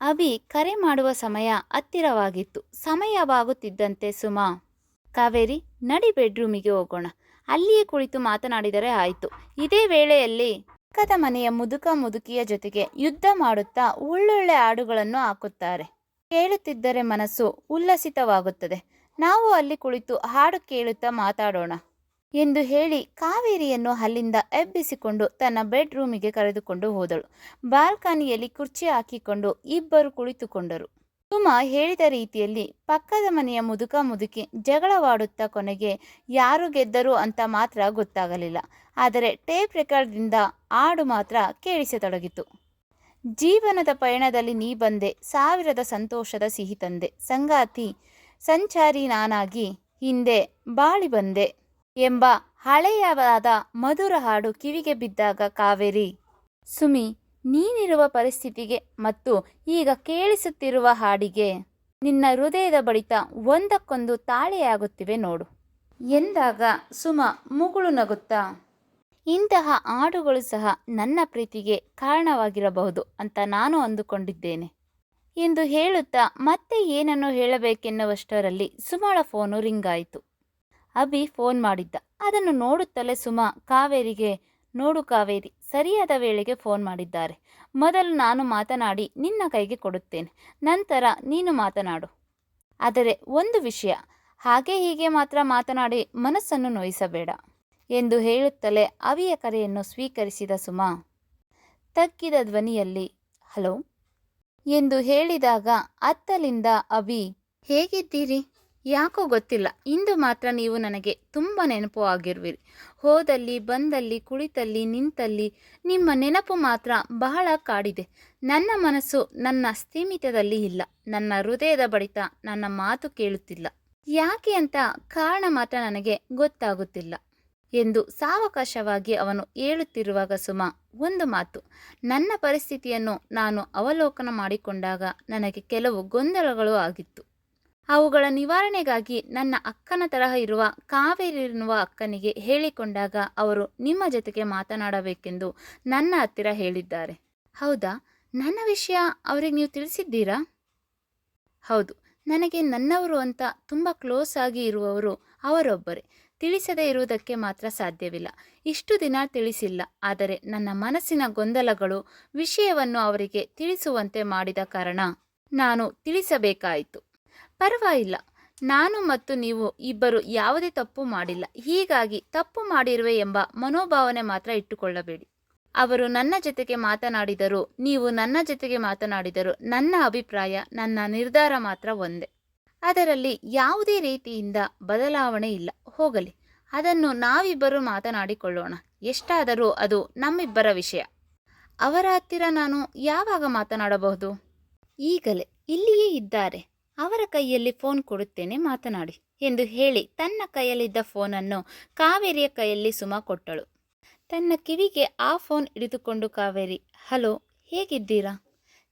ಅಭಿ ಕರೆ ಮಾಡುವ ಸಮಯ ಹತ್ತಿರವಾಗಿತ್ತು. ಸಮಯವಾಗುತ್ತಿದ್ದಂತೆ ಸುಮಾ, ಕಾವೇರಿ, ನಡಿ ಬೆಡ್ರೂಮಿಗೆ ಹೋಗೋಣ. ಅಲ್ಲಿಯೇ ಕುಳಿತು ಮಾತನಾಡಿದರೆ ಆಯಿತು. ಇದೇ ವೇಳೆಯಲ್ಲಿ ಪಕ್ಕದ ಮನೆಯ ಮುದುಕ ಮುದುಕಿಯ ಜೊತೆಗೆ ಯುದ್ಧ ಮಾಡುತ್ತಾ ಒಳ್ಳೊಳ್ಳೆ ಹಾಡುಗಳನ್ನು ಹಾಕುತ್ತಾರೆ. ಕೇಳುತ್ತಿದ್ದರೆ ಮನಸ್ಸು ಉಲ್ಲಸಿತವಾಗುತ್ತದೆ. ನಾವು ಅಲ್ಲಿ ಕುಳಿತು ಹಾಡು ಕೇಳುತ್ತಾ ಮಾತಾಡೋಣ. ಎಂದು ಹೇಳಿ ಕಾವೇರಿಯನ್ನು ಅಲ್ಲಿಂದ ಎಬ್ಬಿಸಿಕೊಂಡು ತನ್ನ ಬೆಡ್ರೂಮಿಗೆ ಕರೆದುಕೊಂಡು ಹೋದಳು. ಬಾಲ್ಕನಿಯಲ್ಲಿ ಕುರ್ಚಿ ಹಾಕಿಕೊಂಡು ಇಬ್ಬರು ಕುಳಿತುಕೊಂಡರು. ಸುಮ ಹೇಳಿದ ರೀತಿಯಲ್ಲಿ ಪಕ್ಕದ ಮನೆಯ ಮುದುಕ ಮುದುಕಿ ಜಗಳವಾಡುತ್ತಾ ಕೊನೆಗೆ ಯಾರು ಗೆದ್ದರು ಅಂತ ಮಾತ್ರ ಗೊತ್ತಾಗಲಿಲ್ಲ. ಆದರೆ ಟೇಪ್ ರೆಕಾರ್ಡ್ನಿಂದ ಹಾಡು ಮಾತ್ರ ಕೇಳಿಸತೊಡಗಿತು. ಜೀವನದ ಪಯಣದಲ್ಲಿ ನೀ ಬಂದೆ, ಸಾವಿರದ ಸಂತೋಷದ ಸಿಹಿ ತಂದೆ, ಸಂಗಾತಿ, ಸಂಚಾರಿ ನಾನಾಗಿ ಹಿಂದೆ ಬಾಳಿ ಬಂದೆ. ಎಂಬ ಹಳೆಯವಾದ ಮಧುರ ಹಾಡು ಕಿವಿಗೆ ಬಿದ್ದಾಗ ಕಾವೇರಿ. ಸುಮಿ, ನೀನಿರುವ ಪರಿಸ್ಥಿತಿಗೆ ಮತ್ತು ಈಗ ಕೇಳಿಸುತ್ತಿರುವ ಹಾಡಿಗೆ ನಿನ್ನ ಹೃದಯದ ಬಡಿತ ಒಂದಕ್ಕೊಂದು ತಾಳೆಯಾಗುತ್ತಿವೆ ನೋಡು. ಎಂದಾಗ ಸುಮ ಮುಗುಳು ನಗುತ್ತಾ, ಇಂತಹ ಹಾಡುಗಳು ಸಹ ನನ್ನ ಪ್ರೀತಿಗೆ ಕಾರಣವಾಗಿರಬಹುದು ಅಂತ ನಾನು ಅಂದುಕೊಂಡಿದ್ದೇನೆ. ಎಂದು ಹೇಳುತ್ತಾ ಮತ್ತೆ ಏನನ್ನು ಹೇಳಬೇಕೆನ್ನುವಷ್ಟರಲ್ಲಿ ಸುಮಳ ಫೋನು ರಿಂಗ್ ಆಯಿತು. ಅಭಿ ಫೋನ್ ಮಾಡಿದ್ದ. ಅದನ್ನು ನೋಡುತ್ತಲೇ ಸುಮ ಕಾವೇರಿಗೆ, ನೋಡು ಕಾವೇರಿ, ಸರಿಯಾದ ವೇಳೆಗೆ ಫೋನ್ ಮಾಡಿದ್ದಾರೆ. ಮೊದಲು ನಾನು ಮಾತನಾಡಿ ನಿನ್ನ ಕೈಗೆ ಕೊಡುತ್ತೇನೆ. ನಂತರ ನೀನು ಮಾತನಾಡು. ಆದರೆ ಒಂದು ವಿಷಯ, ಹಾಗೆ ಹೀಗೆ ಮಾತ್ರ ಮಾತನಾಡಿ ಮನಸ್ಸನ್ನು ನೋಯಿಸಬೇಡ, ಎಂದು ಹೇಳುತ್ತಲೇ ಅವಿಯ ಕರೆಯನ್ನು ಸ್ವೀಕರಿಸಿದ ಸುಮ. ತಕ್ಕಿದ ಧ್ವನಿಯಲ್ಲಿ, ಹಲೋ? ಎಂದು ಹೇಳಿದಾಗ ಅತ್ತಲಿಂದ ಅಭಿ, ಹೇಗಿದ್ದೀರಿ? ಯಾಕೋ ಗೊತ್ತಿಲ್ಲ. ಇಂದು ಮಾತ್ರ ನೀವು ನನಗೆ ತುಂಬ ನೆನಪು ಆಗಿರುವಿರಿ. ಹೋದಲ್ಲಿ, ಬಂದಲ್ಲಿ, ಕುಳಿತಲ್ಲಿ, ನಿಂತಲ್ಲಿ ನಿಮ್ಮ ನೆನಪು ಮಾತ್ರ ಬಹಳ ಕಾಡಿದೆ. ನನ್ನ ಮನಸ್ಸು ನನ್ನ ಸ್ಥೀಮಿತದಲ್ಲಿ ಇಲ್ಲ. ನನ್ನ ಹೃದಯದ ಬಡಿತ ನನ್ನ ಮಾತು ಕೇಳುತ್ತಿಲ್ಲ. ಯಾಕೆ ಅಂತ ಕಾರಣ ಮಾತ್ರ ನನಗೆ ಗೊತ್ತಾಗುತ್ತಿಲ್ಲ. ಎಂದು ಸಾವಕಾಶವಾಗಿ ಅವನು ಹೇಳುತ್ತಿರುವಾಗ ಸುಮ, ಒಂದು ಮಾತು. ನನ್ನ ಪರಿಸ್ಥಿತಿಯನ್ನು ನಾನು ಅವಲೋಕನ ಮಾಡಿಕೊಂಡಾಗ ನನಗೆ ಕೆಲವು ಗೊಂದಲಗಳು ಆಗಿತ್ತು. ಅವುಗಳ ನಿವಾರಣೆಗಾಗಿ ನನ್ನ ಅಕ್ಕನ ತರಹ ಇರುವ ಕಾವೇರಿ ಎನ್ನುವ ಅಕ್ಕನಿಗೆ ಹೇಳಿಕೊಂಡಾಗ ಅವರು ನಿಮ್ಮ ಜೊತೆಗೆ ಮಾತನಾಡಬೇಕೆಂದು ನನ್ನ ಹತ್ತಿರ ಹೇಳಿದ್ದಾರೆ. ಹೌದಾ? ನನ್ನ ವಿಷಯ ಅವರಿಗೆ ನೀವು ತಿಳಿಸಿದ್ದೀರಾ? ಹೌದು. ನನಗೆ ನನ್ನವರು ಅಂತ ತುಂಬ ಕ್ಲೋಸ್ ಆಗಿ ಇರುವವರು ಅವರೊಬ್ಬರೇ. ತಿಳಿಸದೇ ಇರುವುದಕ್ಕೆ ಮಾತ್ರ ಸಾಧ್ಯವಿಲ್ಲ. ಇಷ್ಟು ದಿನ ತಿಳಿಸಿಲ್ಲ. ಆದರೆ ನನ್ನ ಮನಸ್ಸಿನ ಗೊಂದಲಗಳು ವಿಷಯವನ್ನು ಅವರಿಗೆ ತಿಳಿಸುವಂತೆ ಮಾಡಿದ ಕಾರಣ ನಾನು ತಿಳಿಸಬೇಕಾಯಿತು. ಪರವಾಗಿಲ್ಲ. ನಾನು ಮತ್ತು ನೀವು ಇಬ್ಬರು ಯಾವುದೇ ತಪ್ಪು ಮಾಡಿಲ್ಲ. ಹೀಗಾಗಿ ತಪ್ಪು ಮಾಡಿರುವೆ ಎಂಬ ಮನೋಭಾವನೆ ಮಾತ್ರ ಇಟ್ಟುಕೊಳ್ಳಬೇಡಿ. ಅವರು ನನ್ನ ಜೊತೆಗೆ ಮಾತನಾಡಿದರು, ನೀವು ನನ್ನ ಜೊತೆಗೆ ಮಾತನಾಡಿದರು ನನ್ನ ಅಭಿಪ್ರಾಯ, ನನ್ನ ನಿರ್ಧಾರ ಮಾತ್ರ ಒಂದೇ. ಅದರಲ್ಲಿ ಯಾವುದೇ ರೀತಿಯಿಂದ ಬದಲಾವಣೆ ಇಲ್ಲ. ಹೋಗಲಿ. ಅದನ್ನು ನಾವಿಬ್ಬರು ಮಾತನಾಡಿಕೊಳ್ಳೋಣ. ಎಷ್ಟಾದರೂ ಅದು ನಮ್ಮಿಬ್ಬರ ವಿಷಯ. ಅವರ ಹತ್ತಿರ ನಾನು ಯಾವಾಗ ಮಾತನಾಡಬಹುದು? ಈಗಲೇ. ಇಲ್ಲಿಯೇ ಇದ್ದಾರೆ. ಅವರ ಕೈಯಲ್ಲಿ ಫೋನ್ ಕೊಡುತ್ತೇನೆ, ಮಾತನಾಡಿ, ಎಂದು ಹೇಳಿ ತನ್ನ ಕೈಯಲ್ಲಿದ್ದ ಫೋನನ್ನು ಕಾವೇರಿಯ ಕೈಯಲ್ಲಿ ಸುಮಾ ಕೊಟ್ಟಳು. ತನ್ನ ಕಿವಿಗೆ ಆ ಫೋನ್ ಹಿಡಿದುಕೊಂಡು ಕಾವೇರಿ, ಹಲೋ, ಹೇಗಿದ್ದೀರಾ?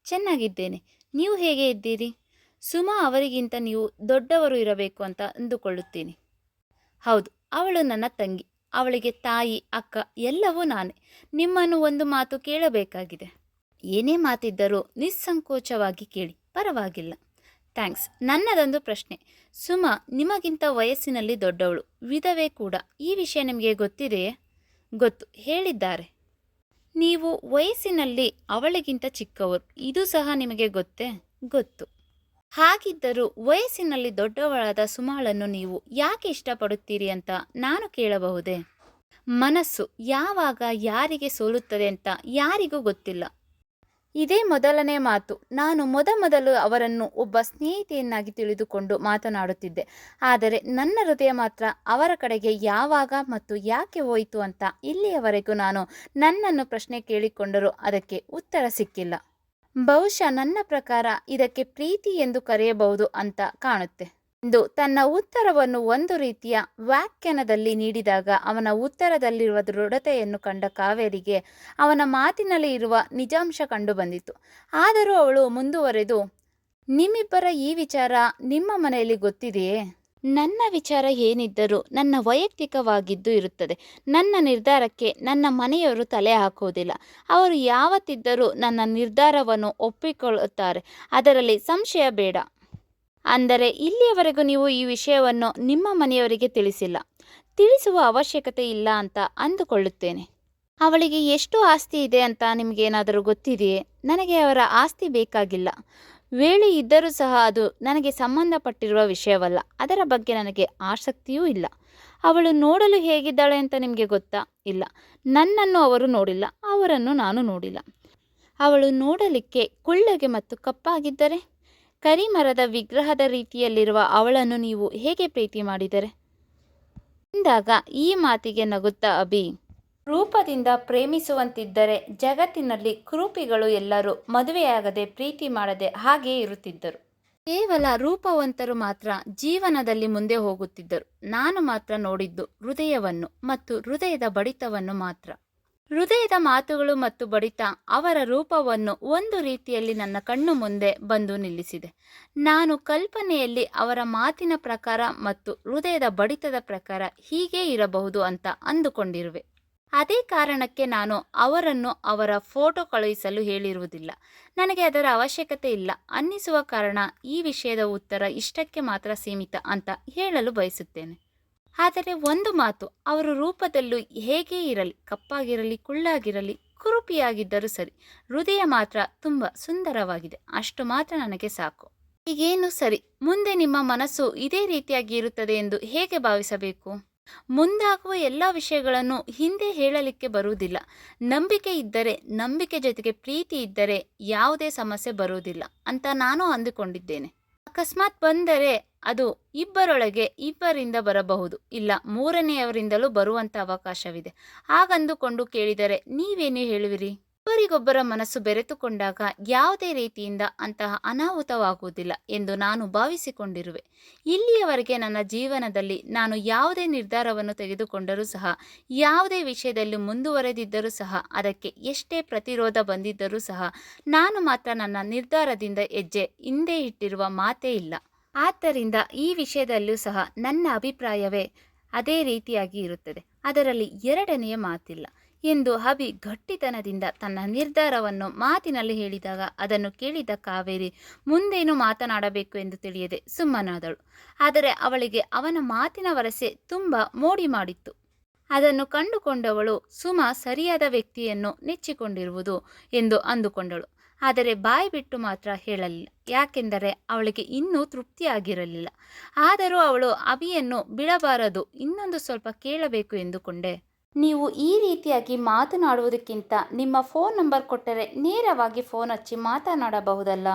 ಚೆನ್ನಾಗಿದ್ದೇನೆ. ನೀವು ಹೇಗೆ ಇದ್ದೀರಿ? ಸುಮಾ ಅವರಿಗಿಂತ ನೀವು ದೊಡ್ಡವರು ಇರಬೇಕು ಅಂತ ಅಂದುಕೊಳ್ಳುತ್ತೀನಿ. ಹೌದು, ಅವಳು ನನ್ನ ತಂಗಿ. ಅವಳಿಗೆ ತಾಯಿ, ಅಕ್ಕ ಎಲ್ಲವೂ ನಾನೇ. ನಿಮ್ಮನ್ನು ಒಂದು ಮಾತು ಕೇಳಬೇಕಾಗಿದೆ. ಏನೇ ಮಾತಿದ್ದರೂ ನಿಸ್ಸಂಕೋಚವಾಗಿ ಕೇಳಿ, ಪರವಾಗಿಲ್ಲ. ಥ್ಯಾಂಕ್ಸ್. ನನ್ನದೊಂದು ಪ್ರಶ್ನೆ. ಸುಮಾ, ನಿಮಗಿಂತ ವಯಸ್ಸಿನಲ್ಲಿ ದೊಡ್ಡವಳು. ವಿಧವೇ ಕೂಡ. ಈ ವಿಷಯ ನಿಮಗೆ ಗೊತ್ತಿದೆಯೇ? ಗೊತ್ತು. ಹೇಳಿದ್ದಾರೆ. ನೀವು ವಯಸ್ಸಿನಲ್ಲಿ ಅವಳಿಗಿಂತ ಚಿಕ್ಕವರು. ಇದು ಸಹ ನಿಮಗೆ ಗೊತ್ತೇ? ಗೊತ್ತು. ಹಾಗಿದ್ದರೂ ವಯಸ್ಸಿನಲ್ಲಿ ದೊಡ್ಡವಳಾದ ಸುಮಾಳನ್ನು ನೀವು ಯಾಕೆ ಇಷ್ಟಪಡುತ್ತೀರಿ ಅಂತ ನಾನು ಕೇಳಬಹುದೇ? ಮನಸ್ಸು ಯಾವಾಗ ಯಾರಿಗೆ ಸೋಲುತ್ತದೆ ಅಂತ ಯಾರಿಗೂ ಗೊತ್ತಿಲ್ಲ. ಇದೇ ಮೊದಲನೇ ಮಾತು. ನಾನು ಮೊದಮೊದಲು ಅವರನ್ನು ಒಬ್ಬ ಸ್ನೇಹಿತೆಯನ್ನಾಗಿ ತಿಳಿದುಕೊಂಡು ಮಾತನಾಡುತ್ತಿದ್ದೆ. ಆದರೆ ನನ್ನ ಹೃದಯ ಮಾತ್ರ ಅವರ ಕಡೆಗೆ ಯಾವಾಗ ಮತ್ತು ಯಾಕೆ ಹೋಯಿತು ಅಂತ ಇಲ್ಲಿಯವರೆಗೂ ನಾನು ನನ್ನನ್ನು ಪ್ರಶ್ನೆ ಕೇಳಿಕೊಂಡರೂ ಅದಕ್ಕೆ ಉತ್ತರ ಸಿಕ್ಕಿಲ್ಲ. ಬಹುಶಃ ನನ್ನ ಪ್ರಕಾರ ಇದಕ್ಕೆ ಪ್ರೀತಿ ಎಂದು ಕರೆಯಬಹುದು ಅಂತ ಕಾಣುತ್ತೆ. ಎಂದು ತನ್ನ ಉತ್ತರವನ್ನು ಒಂದು ರೀತಿಯ ವ್ಯಾಖ್ಯಾನದಲ್ಲಿ ನೀಡಿದಾಗ ಅವನ ಉತ್ತರದಲ್ಲಿರುವ ದೃಢತೆಯನ್ನು ಕಂಡ ಕಾವೇರಿಗೆ ಅವನ ಮಾತಿನಲ್ಲಿ ಇರುವ ನಿಜಾಂಶ ಕಂಡುಬಂದಿತು. ಆದರೂ ಅವಳು ಮುಂದುವರೆದು, ನಿಮ್ಮಿಬ್ಬರ ಈ ವಿಚಾರ ನಿಮ್ಮ ಮನೆಯಲ್ಲಿ ಗೊತ್ತಿದೆಯೇ? ನನ್ನ ವಿಚಾರ ಏನಿದ್ದರೂ ನನ್ನ ವೈಯಕ್ತಿಕವಾಗಿದ್ದು ಇರುತ್ತದೆ. ನನ್ನ ನಿರ್ಧಾರಕ್ಕೆ ನನ್ನ ಮನೆಯವರು ತಲೆ ಹಾಕುವುದಿಲ್ಲ ಅವರು ಯಾವತ್ತಿದ್ದರೂ ನನ್ನ ನಿರ್ಧಾರವನ್ನು ಒಪ್ಪಿಕೊಳ್ಳುತ್ತಾರೆ. ಅದರಲ್ಲಿ ಸಂಶಯ ಬೇಡ. ಅಂದರೆ ಇಲ್ಲಿಯವರೆಗೂ ನೀವು ಈ ವಿಷಯವನ್ನು ನಿಮ್ಮ ಮನೆಯವರಿಗೆ ತಿಳಿಸಿಲ್ಲ. ತಿಳಿಸುವ ಅವಶ್ಯಕತೆ ಇಲ್ಲ ಅಂತ ಅಂದುಕೊಳ್ಳುತ್ತೇನೆ. ಅವಳಿಗೆ ಎಷ್ಟು ಆಸ್ತಿ ಇದೆ ಅಂತ ನಿಮಗೇನಾದರೂ ಗೊತ್ತಿದೆಯೇ? ನನಗೆ ಅವರ ಆಸ್ತಿ ಬೇಕಾಗಿಲ್ಲ. ವೇಳೆ ಇದ್ದರೂ ಸಹ ಅದು ನನಗೆ ಸಂಬಂಧಪಟ್ಟಿರುವ ವಿಷಯವಲ್ಲ. ಅದರ ಬಗ್ಗೆ ನನಗೆ ಆಸಕ್ತಿಯೂ ಇಲ್ಲ. ಅವಳು ನೋಡಲು ಹೇಗಿದ್ದಾಳೆ ಅಂತ ನಿಮಗೆ ಗೊತ್ತಾ? ಇಲ್ಲ. ನನ್ನನ್ನು ಅವರು ನೋಡಿಲ್ಲ. ಅವರನ್ನು ನಾನು ನೋಡಿಲ್ಲ. ಅವಳು ನೋಡಲಿಕ್ಕೆ ಕುಳ್ಳಗೆ ಮತ್ತು ಕಪ್ಪಾಗಿದ್ದರೆ? ಕರಿಮರದ ವಿಗ್ರಹದ ರೀತಿಯಲ್ಲಿರುವ ಅವಳನ್ನು ನೀವು ಹೇಗೆ ಪ್ರೀತಿ ಮಾಡಿದರೆ? ಎಂದಾಗ ಈ ಮಾತಿಗೆ ನಗುತ್ತಾ ಅಭಿ. ರೂಪದಿಂದ ಪ್ರೇಮಿಸುವಂತಿದ್ದರೆ ಜಗತ್ತಿನಲ್ಲಿ ಕುರೂಪಿಗಳು ಎಲ್ಲರೂ ಮದುವೆಯಾಗದೆ ಪ್ರೀತಿ ಮಾಡದೆ ಹಾಗೇ ಇರುತ್ತಿದ್ದರು. ಕೇವಲ ರೂಪವಂತರು ಮಾತ್ರ ಜೀವನದಲ್ಲಿ ಮುಂದೆ ಹೋಗುತ್ತಿದ್ದರು. ನಾನು ಮಾತ್ರ ನೋಡಿದ್ದು ಹೃದಯವನ್ನು ಮತ್ತು ಹೃದಯದ ಬಡಿತವನ್ನು ಮಾತ್ರ. ಹೃದಯದ ಮಾತುಗಳು ಮತ್ತು ಬಡಿತ ಅವರ ರೂಪವನ್ನು ಒಂದು ರೀತಿಯಲ್ಲಿ ನನ್ನ ಕಣ್ಣು ಮುಂದೆ ಬಂದು ನಿಲ್ಲಿಸಿದೆ. ನಾನು ಕಲ್ಪನೆಯಲ್ಲಿ ಅವರ ಮಾತಿನ ಪ್ರಕಾರ ಮತ್ತು ಹೃದಯದ ಬಡಿತದ ಪ್ರಕಾರ ಹೀಗೆ ಇರಬಹುದು ಅಂತ ಅಂದುಕೊಂಡಿರುವೆ. ಅದೇ ಕಾರಣಕ್ಕೆ ನಾನು ಅವರನ್ನು ಅವರ ಫೋಟೋ ಕಳುಹಿಸಲು ಹೇಳಿರುವುದಿಲ್ಲ. ನನಗೆ ಅದರ ಅವಶ್ಯಕತೆ ಇಲ್ಲ. ಅನ್ನಿಸುವ ಕಾರಣ ಈ ವಿಷಯದ ಉತ್ತರ ಇಷ್ಟಕ್ಕೆ ಮಾತ್ರ ಸೀಮಿತ ಅಂತ ಹೇಳಲು ಬಯಸುತ್ತೇನೆ. ಆದರೆ ಒಂದು ಮಾತು, ಅವರ ರೂಪದಲ್ಲೂ ಹೇಗೇ ಇರಲಿ, ಕಪ್ಪಾಗಿರಲಿ, ಕುಳ್ಳಾಗಿರಲಿ, ಕುರುಪಿಯಾಗಿದ್ದರೂ ಸರಿ, ಹೃದಯ ಮಾತ್ರ ತುಂಬ ಸುಂದರವಾಗಿದೆ. ಅಷ್ಟು ಮಾತ್ರ ನನಗೆ ಸಾಕು. ಈಗೇನು ಸರಿ, ಮುಂದೆ ನಿಮ್ಮ ಮನಸ್ಸು ಇದೇ ರೀತಿಯಾಗಿ ಇರುತ್ತದೆ ಎಂದು ಹೇಗೆ ಭಾವಿಸಬೇಕು? ಮುಂದಾಗುವ ಎಲ್ಲ ವಿಷಯಗಳನ್ನು ಹಿಂದೆ ಹೇಳಲಿಕ್ಕೆ ಬರುವುದಿಲ್ಲ. ನಂಬಿಕೆ ಇದ್ದರೆ, ನಂಬಿಕೆ ಜೊತೆಗೆ ಪ್ರೀತಿ ಇದ್ದರೆ ಯಾವುದೇ ಸಮಸ್ಯೆ ಬರುವುದಿಲ್ಲ ಅಂತ ನಾನು ಅಂದುಕೊಂಡಿದ್ದೇನೆ. ಅಕಸ್ಮಾತ್ ಬಂದರೆ ಅದು ಇಬ್ಬರೊಳಗೆ ಇಬ್ಬರಿಂದ ಬರಬಹುದು, ಇಲ್ಲ ಮೂರನೆಯವರಿಂದಲೂ ಬರುವಂಥ ಅವಕಾಶವಿದೆ. ಹಾಗಂದುಕೊಂಡು ಕೇಳಿದರೆ ನೀವೇನು ಹೇಳುವಿರಿ? ಒಬ್ಬರಿಗೊಬ್ಬರ ಮನಸ್ಸು ಬೆರೆತುಕೊಂಡಾಗ ಯಾವುದೇ ರೀತಿಯಿಂದ ಅಂತಹ ಅನಾಹುತವಾಗುವುದಿಲ್ಲ ಎಂದು ನಾನು ಭಾವಿಸಿಕೊಂಡಿರುವೆ. ಇಲ್ಲಿಯವರೆಗೆ ನನ್ನ ಜೀವನದಲ್ಲಿ ನಾನು ಯಾವುದೇ ನಿರ್ಧಾರವನ್ನು ತೆಗೆದುಕೊಂಡರೂ ಸಹ, ಯಾವುದೇ ವಿಷಯದಲ್ಲಿ ಮುಂದುವರೆದಿದ್ದರೂ ಸಹ, ಅದಕ್ಕೆ ಎಷ್ಟೇ ಪ್ರತಿರೋಧ ಬಂದಿದ್ದರೂ ಸಹ, ನಾನು ಮಾತ್ರ ನನ್ನ ನಿರ್ಧಾರದಿಂದ ಹೆಜ್ಜೆ ಹಿಂದೆ ಇಟ್ಟಿರುವ ಮಾತೇ ಇಲ್ಲ. ಆದ್ದರಿಂದ ಈ ವಿಷಯದಲ್ಲೂ ಸಹ ನನ್ನ ಅಭಿಪ್ರಾಯವೇ ಅದೇ ರೀತಿಯಾಗಿ ಇರುತ್ತದೆ. ಅದರಲ್ಲಿ ಎರಡನೆಯ ಮಾತಿಲ್ಲ. ಎಂದು ಹಬಿ ಗಟ್ಟಿತನದಿಂದ ತನ್ನ ನಿರ್ಧಾರವನ್ನು ಮಾತಿನಲ್ಲಿ ಹೇಳಿದಾಗ ಅದನ್ನು ಕೇಳಿದ ಕಾವೇರಿ, ಮುಂದೇನು ಮಾತನಾಡಬೇಕು ಎಂದು ತಿಳಿಯದೆ ಸುಮ್ಮನಾದಳು. ಆದರೆ ಅವಳಿಗೆ ಅವನ ಮಾತಿನ ವರಸೆ ತುಂಬ ಮೋಡಿ ಮಾಡಿತ್ತು. ಅದನ್ನು ಕಂಡುಕೊಂಡವಳು, ಸುಮ ಸರಿಯಾದ ವ್ಯಕ್ತಿಯನ್ನು ನೆಚ್ಚಿಕೊಂಡಿರುವುದು ಎಂದು ಅಂದುಕೊಂಡಳು. ಆದರೆ ಬಾಯಿ ಬಿಟ್ಟು ಮಾತ್ರ ಹೇಳಲಿಲ್ಲ. ಯಾಕೆಂದರೆ ಅವಳಿಗೆ ಇನ್ನೂ ತೃಪ್ತಿಯಾಗಿರಲಿಲ್ಲ. ಆದರೂ ಅವಳು ಅಭಿಯನ್ನು ಬಿಡಬಾರದು, ಇನ್ನೊಂದು ಸ್ವಲ್ಪ ಕೇಳಬೇಕು ಎಂದುಕೊಂಡೆ. ನೀವು ಈ ರೀತಿಯಾಗಿ ಮಾತನಾಡುವುದಕ್ಕಿಂತ ನಿಮ್ಮ ಫೋನ್ ನಂಬರ್ ಕೊಟ್ಟರೆ ನೇರವಾಗಿ ಫೋನ್ ಹಚ್ಚಿ ಮಾತನಾಡಬಹುದಲ್ಲ?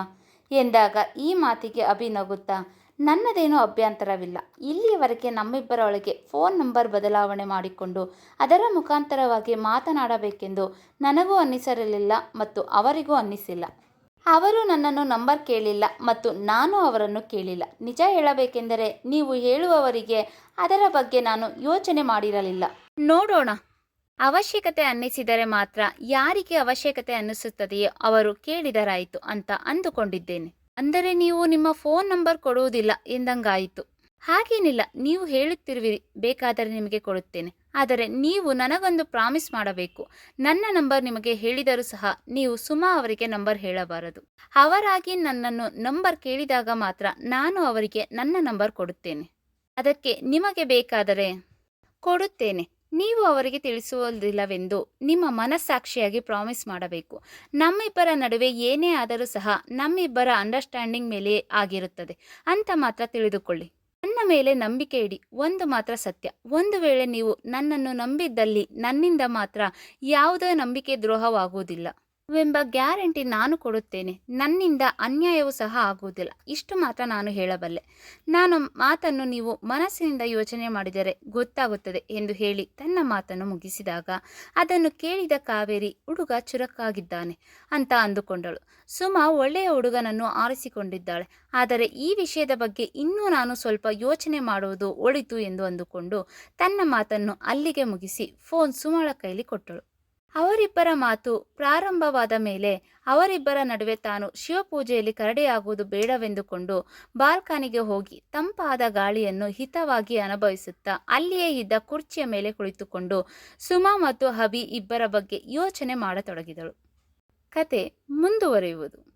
ಎಂದಾಗ ಈ ಮಾತಿಗೆ ಅಭಿ ನಗುತ್ತಾ ನನ್ನದೇನೂ ಅಭ್ಯಂತರವಿಲ್ಲ. ಇಲ್ಲಿಯವರೆಗೆ ನಮ್ಮಿಬ್ಬರೊಳಗೆ ಫೋನ್ ನಂಬರ್ ಬದಲಾವಣೆ ಮಾಡಿಕೊಂಡು ಅದರ ಮುಖಾಂತರವಾಗಿ ಮಾತನಾಡಬೇಕೆಂದು ನನಗೂ ಅನ್ನಿಸಿರಲಿಲ್ಲ ಮತ್ತು ಅವರಿಗೂ ಅನ್ನಿಸಿಲ್ಲ. ಅವರು ನನ್ನನ್ನು ನಂಬರ್ ಕೇಳಿಲ್ಲ ಮತ್ತು ನಾನು ಅವರನ್ನು ಕೇಳಿಲ್ಲ. ನಿಜ ಹೇಳಬೇಕೆಂದರೆ ನೀವು ಹೇಳುವವರಿಗೆ ಅದರ ಬಗ್ಗೆ ನಾನು ಯೋಚನೆ ಮಾಡಿರಲಿಲ್ಲ. ನೋಡೋಣ. ಅವಶ್ಯಕತೆ ಅನ್ನಿಸಿದರೆ ಮಾತ್ರ ಯಾರಿಗೆ ಅವಶ್ಯಕತೆ ಅನ್ನಿಸುತ್ತದೆಯೋ ಅವರು ಕೇಳಿದರಾಯಿತು ಅಂತ ಅಂದುಕೊಂಡಿದ್ದೇನೆ. ಅಂದರೆ ನೀವು ನಿಮ್ಮ ಫೋನ್ ನಂಬರ್ ಕೊಡುವುದಿಲ್ಲ ಎಂದಂಗಾಯಿತು. ಹಾಗೇನಿಲ್ಲ, ನೀವು ಹೇಳುತ್ತಿರುವಿರಿ, ಬೇಕಾದರೆ ನಿಮಗೆ ಕೊಡುತ್ತೇನೆ. ಆದರೆ ನೀವು ನನಗೊಂದು ಪ್ರಾಮಿಸ್ ಮಾಡಬೇಕು. ನನ್ನ ನಂಬರ್ ನಿಮಗೆ ಹೇಳಿದರೂ ಸಹ ನೀವು ಸುಮಾ ಅವರಿಗೆ ನಂಬರ್ ಹೇಳಬಾರದು. ಅವರಾಗಿ ನನ್ನನ್ನು ನಂಬರ್ ಕೇಳಿದಾಗ ಮಾತ್ರ ನಾನು ಅವರಿಗೆ ನನ್ನ ನಂಬರ್ ಕೊಡುತ್ತೇನೆ. ಅದಕ್ಕೆ ನಿಮಗೆ ಬೇಕಾದರೆ ಕೊಡುತ್ತೇನೆ. ನೀವು ಅವರಿಗೆ ತಿಳಿಸುವುದಿಲ್ಲವೆಂದು ನಿಮ್ಮ ಮನಸ್ಸಾಕ್ಷಿಯಾಗಿ ಪ್ರಾಮಿಸ್ ಮಾಡಬೇಕು. ನಮ್ಮಿಬ್ಬರ ನಡುವೆ ಏನೇ ಆದರೂ ಸಹ ನಮ್ಮಿಬ್ಬರ ಅಂಡರ್ಸ್ಟ್ಯಾಂಡಿಂಗ್ ಮೇಲೆ ಆಗಿರುತ್ತದೆ. ಅಂತ ಮಾತ್ರ ತಿಳಿದುಕೊಳ್ಳಿ. ನನ್ನ ಮೇಲೆ ನಂಬಿಕೆ ಇಡಿ. ಒಂದು ಮಾತ್ರ ಸತ್ಯ. ಒಂದು ವೇಳೆ ನೀವು ನನ್ನನ್ನು ನಂಬಿದ್ದಲ್ಲಿ ನನ್ನಿಂದ ಮಾತ್ರ ಯಾವುದೇ ನಂಬಿಕೆ ದ್ರೋಹವಾಗುವುದಿಲ್ಲ. ಎಂಬ ಗ್ಯಾರಂಟಿ ನಾನು ಕೊಡುತ್ತೇನೆ. ನನ್ನಿಂದ ಅನ್ಯಾಯವೂ ಸಹ ಆಗುವುದಿಲ್ಲ. ಇಷ್ಟು ಮಾತ್ರ ನಾನು ಹೇಳಬಲ್ಲೆ. ನಾನು ಮಾತನ್ನು ನೀವು ಮನಸ್ಸಿನಿಂದ ಯೋಚನೆ ಮಾಡಿದರೆ ಗೊತ್ತಾಗುತ್ತದೆ ಎಂದು ಹೇಳಿ ತನ್ನ ಮಾತನ್ನು ಮುಗಿಸಿದಾಗ ಅದನ್ನು ಕೇಳಿದ ಕಾವೇರಿ ಹುಡುಗ ಚುರಕ್ಕಾಗಿದ್ದಾನೆ ಅಂತ ಅಂದುಕೊಂಡಳು. ಸುಮಾ ಒಳ್ಳೆಯ ಹುಡುಗನನ್ನು ಆರಿಸಿಕೊಂಡಿದ್ದಾಳೆ. ಆದರೆ ಈ ವಿಷಯದ ಬಗ್ಗೆ ಇನ್ನೂ ನಾನು ಸ್ವಲ್ಪ ಯೋಚನೆ ಮಾಡುವುದು ಒಳಿತು ಎಂದು ಅಂದುಕೊಂಡು ತನ್ನ ಮಾತನ್ನು ಅಲ್ಲಿಗೆ ಮುಗಿಸಿ ಫೋನ್ ಸುಮಳ ಕೈಲಿ ಕೊಟ್ಟಳು. ಅವರಿಬ್ಬರ ಮಾತು ಪ್ರಾರಂಭವಾದ ಮೇಲೆ ಅವರಿಬ್ಬರ ನಡುವೆ ತಾನು ಶಿವಪೂಜೆಯಲ್ಲಿ ಕರಡೆಯಾಗುವುದು ಬೇಡವೆಂದುಕೊಂಡು ಬಾಲ್ಕನಿಗೆ ಹೋಗಿ ತಂಪಾದ ಗಾಳಿಯನ್ನು ಹಿತವಾಗಿ ಅನುಭವಿಸುತ್ತಾ ಅಲ್ಲಿಯೇ ಇದ್ದ ಕುರ್ಚಿಯ ಮೇಲೆ ಕುಳಿತುಕೊಂಡು ಸುಮಾ ಮತ್ತು ಹಬಿ ಇಬ್ಬರ ಬಗ್ಗೆ ಯೋಚನೆ ಮಾಡತೊಡಗಿದಳು. ಕತೆ ಮುಂದುವರಿಯುವುದು.